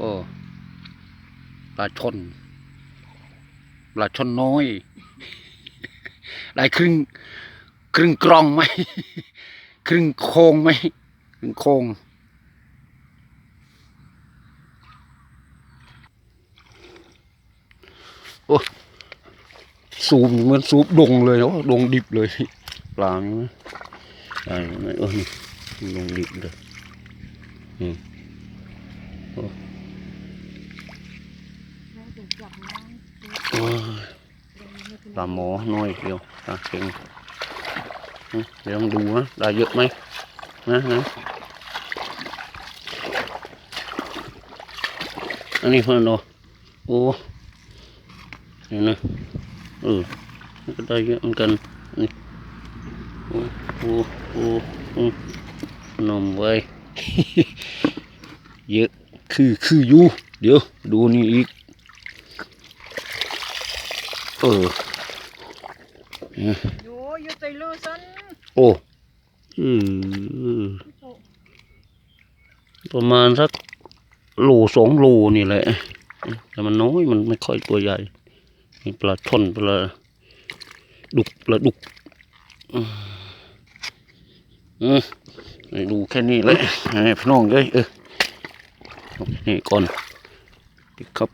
อ้ปลาชนปลาชนน้อย ได้ครึ่ง ครึ่งกรองไหม ครึ่งโคงไหม ครึ่งโคงโอ้สูบเหมือนสูบดงเลยโอ้ดงดิบเลยปลานี่นะได้ไหมเออนี่ดงดิบเลยอืมโอ้โอ้ ปลาหมอน้อยเดียวปลาเค็งเดี๋ยวลองดูนะได้เยอะไหมนะนะอันนี้เพื่อนเราโอ้นี่นะเออก็ได้เยอะเหมือนกันนี่โอ้โอ้โอ้โอ้นมไว้เยอะคือคืออยู่เดี๋ยวดูนี่อีก เอออยู่อยู่ใส่ลูซันโอ้อือประมาณสักโลสองโลนี่แหละ แต่มันน้อยมันไม่ค่อยตัวใหญ่ มีปลาช่อนปลาดุกปลาดุกอืมอืมให้ดูแค่นี้เลยให้พี่น้องเลยเออเอานี่ก่อนครับ